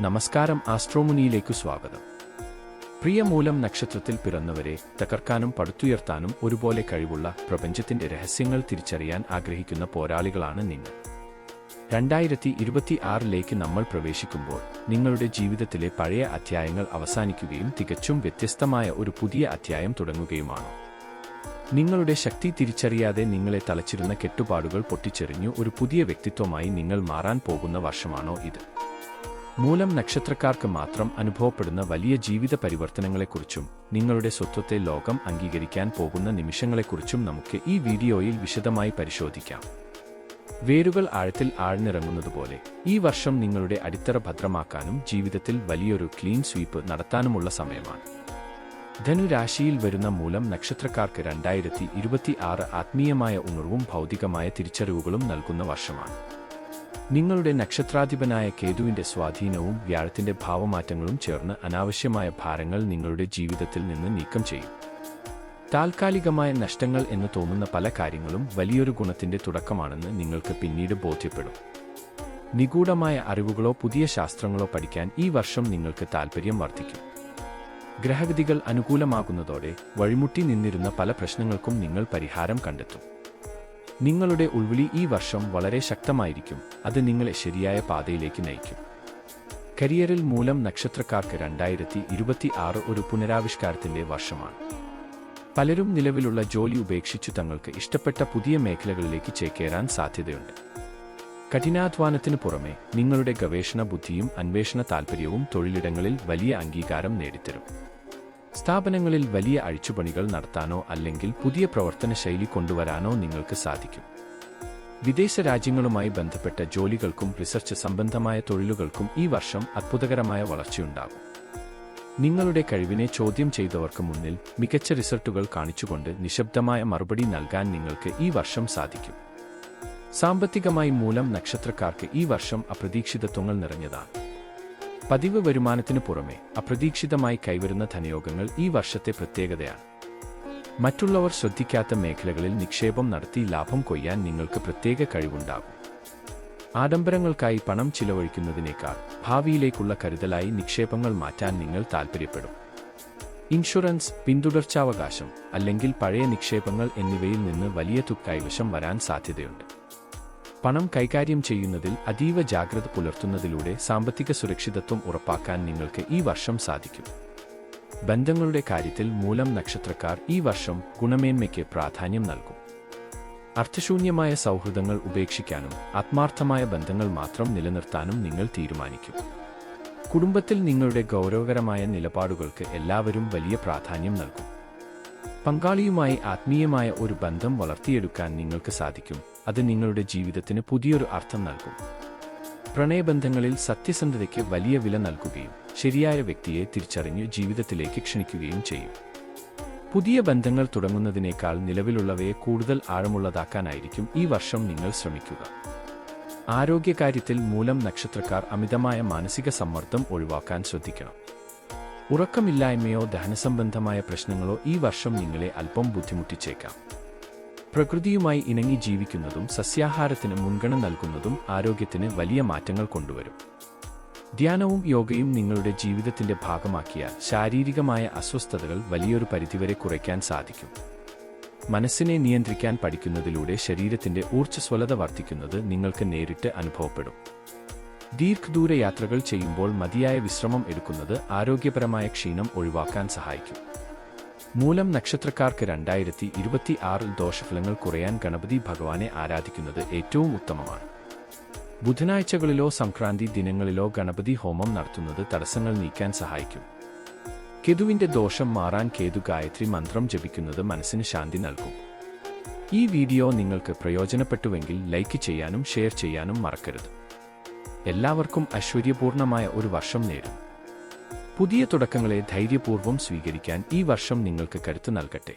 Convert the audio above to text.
നമസ്കാരം ആസ്ട്രോമുനിയിലേക്ക് സ്വാഗതം. പ്രിയമൂലം നക്ഷത്രത്തിൽ പിറന്നവരെ തകർക്കാനും പടുത്തുയർത്താനും ഒരുപോലെ കഴിവുള്ള പ്രപഞ്ചത്തിന്റെ രഹസ്യങ്ങൾ തിരിച്ചറിയാൻ ആഗ്രഹിക്കുന്ന പോരാളികളാണ് നിങ്ങൾ രണ്ടായിരത്തി ഇരുപത്തി ആറിലേക്ക് നമ്മൾ പ്രവേശിക്കുമ്പോൾ നിങ്ങളുടെ ജീവിതത്തിലെ പഴയ അധ്യായങ്ങൾ അവസാനിക്കുകയും തികച്ചും വ്യത്യസ്തമായ ഒരു പുതിയ അധ്യായം തുടങ്ങുകയുമാണ്. നിങ്ങളുടെ ശക്തി തിരിച്ചറിയാതെ നിങ്ങളെ തളച്ചിരുന്ന കെട്ടുപാടുകൾ പൊട്ടിച്ചെറിഞ്ഞു ഒരു പുതിയ വ്യക്തിത്വമായി നിങ്ങൾ മാറാൻ പോകുന്ന വർഷമാണോ ഇത്? മൂലം നക്ഷത്രക്കാർക്ക് മാത്രം അനുഭവപ്പെടുന്ന വലിയ ജീവിത പരിവർത്തനങ്ങളെക്കുറിച്ചും നിങ്ങളുടെ സ്വത്വത്തെ ലോകം അംഗീകരിക്കാൻ പോകുന്ന നിമിഷങ്ങളെക്കുറിച്ചും നമുക്ക് ഈ വീഡിയോയിൽ വിശദമായി പരിശോധിക്കാം. വേരുകൾ ആഴത്തിൽ ആഴ്ന്നിറങ്ങുന്നതുപോലെ ഈ വർഷം നിങ്ങളുടെ അടിത്തറ ഭദ്രമാക്കാനും ജീവിതത്തിൽ വലിയൊരു ക്ലീൻ സ്വീപ്പ് നടത്താനുമുള്ള സമയമാണ്. ധനുരാശിയിൽ വരുന്ന മൂലം നക്ഷത്രക്കാർക്ക് രണ്ടായിരത്തി ഇരുപത്തി ആറ് ആത്മീയമായ ഉണർവും ഭൗതികമായ തിരിച്ചറിവുകളും നൽകുന്ന വർഷമാണ്. നിങ്ങളുടെ നക്ഷത്രാധിപനായ കേതുവിന്റെ സ്വാധീനവും വ്യാഴത്തിന്റെ ഭാവമാറ്റങ്ങളും ചേർന്ന് അനാവശ്യമായ ഭാരങ്ങൾ നിങ്ങളുടെ ജീവിതത്തിൽ നിന്ന് നീക്കം ചെയ്യും. താൽക്കാലികമായ നഷ്ടങ്ങൾ എന്ന് തോന്നുന്ന പല കാര്യങ്ങളും വലിയൊരു ഗുണത്തിന്റെ തുടക്കമാണെന്ന് നിങ്ങൾക്ക് പിന്നീട് ബോധ്യപ്പെടും. നിഗൂഢമായ അറിവുകളോ പുതിയ ശാസ്ത്രങ്ങളോ പഠിക്കാൻ ഈ വർഷം നിങ്ങൾക്ക് താൽപ്പര്യം വർദ്ധിക്കും. ഗ്രഹഗതികൾ അനുകൂലമാകുന്നതോടെ വഴിമുട്ടി നിന്നിരുന്ന പല പ്രശ്നങ്ങൾക്കും നിങ്ങൾ പരിഹാരം കണ്ടെത്തും. നിങ്ങളുടെ ഉൾവിളി ഈ വർഷം വളരെ ശക്തമായിരിക്കും. അത് നിങ്ങളെ ശരിയായ പാതയിലേക്ക് നയിക്കും. കരിയറിൽ മൂലം നക്ഷത്രക്കാർക്ക് രണ്ടായിരത്തി ഇരുപത്തി ആറ് ഒരു പുനരാവിഷ്കാരത്തിന്റെ വർഷമാണ്. പലരും നിലവിലുള്ള ജോലി ഉപേക്ഷിച്ചു തങ്ങൾക്ക് ഇഷ്ടപ്പെട്ട പുതിയ മേഖലകളിലേക്ക് ചേക്കേറാൻ സാധ്യതയുണ്ട്. കഠിനാധ്വാനത്തിന് പുറമെ നിങ്ങളുടെ ഗവേഷണ ബുദ്ധിയും അന്വേഷണ താൽപ്പര്യവും തൊഴിലിടങ്ങളിൽ വലിയ അംഗീകാരം നേടിത്തരും. സ്ഥാപനങ്ങളിൽ വലിയ അഴിച്ചുപണികൾ നടത്താനോ അല്ലെങ്കിൽ പുതിയ പ്രവർത്തന ശൈലി കൊണ്ടുവരാനോ നിങ്ങൾക്ക് സാധിക്കും. വിദേശ രാജ്യങ്ങളുമായി ബന്ധപ്പെട്ട ജോലികൾക്കും റിസർച്ച് സംബന്ധമായ തൊഴിലുകൾക്കും ഈ വർഷം അത്ഭുതകരമായ വളർച്ചയുണ്ടാകും. നിങ്ങളുടെ കഴിവിനെ ചോദ്യം ചെയ്തവർക്ക് മുന്നിൽ മികച്ച റിസൾട്ടുകൾ കാണിച്ചുകൊണ്ട് നിശബ്ദമായ മറുപടി നൽകാൻ നിങ്ങൾക്ക് ഈ വർഷം സാധിക്കും. സാമ്പത്തികമായി മൂലം നക്ഷത്രക്കാർക്ക് ഈ വർഷം അപ്രതീക്ഷിതത്വങ്ങൾ നിറഞ്ഞതാണ്. പതിവ് വരുമാനത്തിനു പുറമെ അപ്രതീക്ഷിതമായി കൈവരുന്ന ധനയോഗങ്ങൾ ഈ വർഷത്തെ പ്രത്യേകതയാണ്. മറ്റുള്ളവർ ശ്രദ്ധിക്കാത്ത മേഖലകളിൽ നിക്ഷേപം നടത്തി ലാഭം കൊയ്യാൻ നിങ്ങൾക്ക് പ്രത്യേക കഴിവുണ്ടാകും. ആഡംബരങ്ങൾക്കായി പണം ചിലവഴിക്കുന്നതിനേക്കാൾ ഭാവിയിലേക്കുള്ള കരുതലായി നിക്ഷേപങ്ങൾ മാറ്റാൻ നിങ്ങൾ താൽപ്പര്യപ്പെടും. ഇൻഷുറൻസ് പിന്തുടർച്ചാവകാശം അല്ലെങ്കിൽ പഴയ നിക്ഷേപങ്ങൾ എന്നിവയിൽ നിന്ന് വലിയ തുക വരാൻ സാധ്യതയുണ്ട്. പണം കൈകാര്യം ചെയ്യുന്നതിൽ അതീവ ജാഗ്രത പുലർത്തുന്നതിലൂടെ സാമ്പത്തിക സുരക്ഷിതത്വം ഉറപ്പാക്കാൻ നിങ്ങൾക്ക് ഈ വർഷം സാധിക്കും. ബന്ധങ്ങളുടെ കാര്യത്തിൽ മൂലം നക്ഷത്രക്കാർ ഈ വർഷം ഗുണമേന്മയ്ക്ക് പ്രാധാന്യം നൽകും. അർത്ഥശൂന്യമായ സൗഹൃദങ്ങൾ ഉപേക്ഷിക്കാനും ആത്മാർത്ഥമായ ബന്ധങ്ങൾ മാത്രം നിലനിർത്താനും നിങ്ങൾ തീരുമാനിക്കും. കുടുംബത്തിൽ നിങ്ങളുടെ ഗൗരവകരമായ നിലപാടുകൾക്ക് എല്ലാവരും വലിയ പ്രാധാന്യം നൽകും. പങ്കാളിയുമായി ആത്മീയമായ ഒരു ബന്ധം വളർത്തിയെടുക്കാൻ നിങ്ങൾക്ക് സാധിക്കും. അത് നിങ്ങളുടെ ജീവിതത്തിന് പുതിയൊരു അർത്ഥം നൽകും. പ്രണയബന്ധങ്ങളിൽ സത്യസന്ധതയ്ക്ക് വലിയ വില നൽകുകയും ശരിയായ വ്യക്തിയെ തിരിച്ചറിഞ്ഞ് ജീവിതത്തിലേക്ക് ക്ഷണിക്കുകയും ചെയ്യും. പുതിയ ബന്ധങ്ങൾ തുടങ്ങുന്നതിനേക്കാൾ നിലവിലുള്ളവയെ കൂടുതൽ ആഴമുള്ളതാക്കാനായിരിക്കും ഈ വർഷം നിങ്ങൾ ശ്രമിക്കുക. ആരോഗ്യകാര്യത്തിൽ മൂലം നക്ഷത്രക്കാർ അമിതമായ മാനസിക സമ്മർദ്ദം ഒഴിവാക്കാൻ ശ്രദ്ധിക്കണം. ഉറക്കമില്ലായ്മയോ ദഹനസംബന്ധമായ പ്രശ്നങ്ങളോ ഈ വർഷം നിങ്ങളെ അല്പം ബുദ്ധിമുട്ടിച്ചേക്കാം. പ്രകൃതിയുമായി ഇണങ്ങി ജീവിക്കുന്നതും സസ്യാഹാരത്തിന് മുൻഗണന നൽകുന്നതും ആരോഗ്യത്തിന് വലിയ മാറ്റങ്ങൾ കൊണ്ടുവരും. ധ്യാനവും യോഗയും നിങ്ങളുടെ ജീവിതത്തിന്റെ ഭാഗമാക്കിയ ശാരീരികമായ അസ്വസ്ഥതകൾ വലിയൊരു പരിധിവരെ കുറയ്ക്കാൻ സാധിക്കും. മനസ്സിനെ നിയന്ത്രിക്കാൻ പഠിക്കുന്നതിലൂടെ ശരീരത്തിന്റെ ഊർജസ്വലത വർദ്ധിക്കുന്നത് നിങ്ങൾക്ക് നേരിട്ട് അനുഭവപ്പെടും. ദീർഘദൂര യാത്രകൾ ചെയ്യുമ്പോൾ മതിയായ വിശ്രമം എടുക്കുന്നത് ആരോഗ്യപരമായ ക്ഷീണം ഒഴിവാക്കാൻ സഹായിക്കും. മൂലം നക്ഷത്രക്കാർക്ക് രണ്ടായിരത്തി ഇരുപത്തി ആറിൽ ദോഷഫലങ്ങൾ കുറയാൻ ഗണപതി ഭഗവാനെ ആരാധിക്കുന്നത് ഏറ്റവും ഉത്തമമാണ്. ബുധനാഴ്ചകളിലോ സംക്രാന്തി ദിനങ്ങളിലോ ഗണപതി ഹോമം നടത്തുന്നത് തടസ്സങ്ങൾ നീക്കാൻ സഹായിക്കും. കേതുവിന്റെ ദോഷം മാറാൻ കേതു ഗായത്രി മന്ത്രം ജപിക്കുന്നത് മനസ്സിന് ശാന്തി നൽകും. ഈ വീഡിയോ നിങ്ങൾക്ക് പ്രയോജനപ്പെട്ടുവെങ്കിൽ ലൈക്ക് ചെയ്യാനും ഷെയർ ചെയ്യാനും മറക്കരുത്. എല്ലാവർക്കും ഐശ്വര്യപൂർണമായ ഒരു വർഷം നേരും. പുതിയ തുടക്കങ്ങളെ ധൈര്യപൂർവം സ്വീകരിക്കാൻ ഈ വർഷം നിങ്ങൾക്ക് കരുത്ത് നൽകട്ടെ.